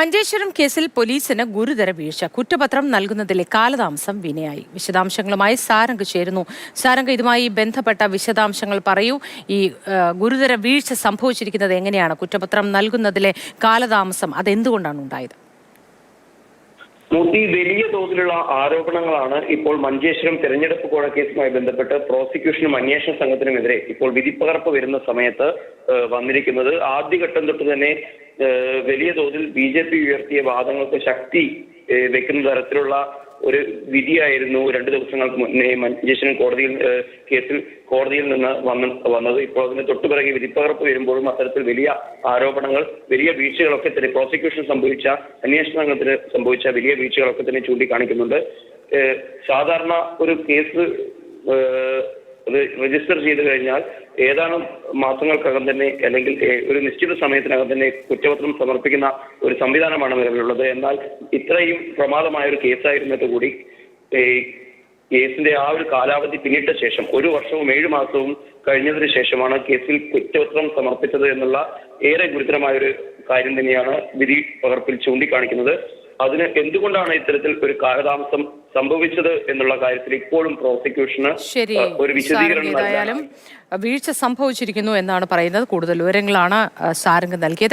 മഞ്ചേശ്വരം കേസിൽ പോലീസിന് ഗുരുതര വീഴ്ച. കുറ്റപത്രം നൽകുന്നതിലെ കാലതാമസം വിനയായി. വിശദാംശങ്ങളുമായി സാരംഗ് ചേരുന്നു. സാരംഗ് ഇതുമായി ബന്ധപ്പെട്ട വിശദാംശങ്ങൾ പറയൂ. ഈ ഗുരുതര വീഴ്ച സംഭവിച്ചിരിക്കുന്നത് എങ്ങനെയാണ്? കുറ്റപത്രം നൽകുന്നതിലെ കാലതാമസം അതെന്തുകൊണ്ടാണ് ഉണ്ടായത്? മൂർത്തി വലിയ തോതിലുള്ള ആരോപണങ്ങളാണ് ഇപ്പോൾ മഞ്ചേശ്വരം തെരഞ്ഞെടുപ്പ് കോഴക്കേസുമായി ബന്ധപ്പെട്ട് പ്രോസിക്യൂഷനും അന്വേഷണ സംഘത്തിനുമെതിരെ ഇപ്പോൾ വിധിപ്പകർപ്പ് വരുന്ന സമയത്ത് വന്നിരിക്കുന്നത്. ആദ്യഘട്ടം തൊട്ട് തന്നെ വലിയ തോതിൽ ബി ഉയർത്തിയ വാദങ്ങൾക്ക് ശക്തി വെക്കുന്ന തരത്തിലുള്ള ഒരു വിധിയായിരുന്നു രണ്ടു ദിവസങ്ങൾക്ക് മുന്നേ മഞ്ചേശ്വരം കോടതിയിൽ കേസിൽ കോടതിയിൽ നിന്ന് വന്ന് വന്നത്. ഇപ്പോൾ അതിന് തൊട്ടുപിറകെ വിധിപ്പകർപ്പ് വരുമ്പോഴും അത്തരത്തിൽ വലിയ ആരോപണങ്ങൾ വലിയ വീഴ്ചകളൊക്കെ തന്നെ പ്രോസിക്യൂഷൻ സംഭവിച്ച അന്വേഷണ സംഘത്തിന് സംഭവിച്ച വലിയ വീഴ്ചകളൊക്കെ തന്നെ ചൂണ്ടിക്കാണിക്കുന്നുണ്ട്. സാധാരണ ഒരു കേസ് അത് രജിസ്റ്റർ ചെയ്ത് കഴിഞ്ഞാൽ ഏതാനും മാസങ്ങൾക്കകം തന്നെ അല്ലെങ്കിൽ ഒരു നിശ്ചിത സമയത്തിനകം തന്നെ കുറ്റപത്രം സമർപ്പിക്കുന്ന ഒരു സംവിധാനമാണ് നിലവിലുള്ളത്. എന്നാൽ ഇത്രയും പ്രമാദമായ ഒരു കേസായിരുന്നിട്ട് കൂടി കേസിന്റെ ആ ഒരു കാലാവധി പിന്നിട്ട ശേഷം ഒരു വർഷവും ഏഴ് മാസവും കഴിഞ്ഞതിന് ശേഷമാണ് കേസിൽ കുറ്റപത്രം സമർപ്പിച്ചത് എന്നുള്ള ഏറെ ഗുരുതരമായ ഒരു കാര്യം തന്നെയാണ് വിധി പകർപ്പിൽ ചൂണ്ടിക്കാണിക്കുന്നത്. അതിന് എന്തുകൊണ്ടാണ് ഇത്തരത്തിൽ ഒരു കാലതാമസം സംഭവിച്ചത് എന്നുള്ള കാര്യത്തിൽ ഇപ്പോഴും പ്രോസിക്യൂഷന് ഒരു വിശദീകരണം വീഴ്ച സംഭവിച്ചിരിക്കുന്നു എന്നാണ് പറയുന്നത്. കൂടുതൽ വിവരങ്ങളാണ് സാരംഗ് നൽകിയത്.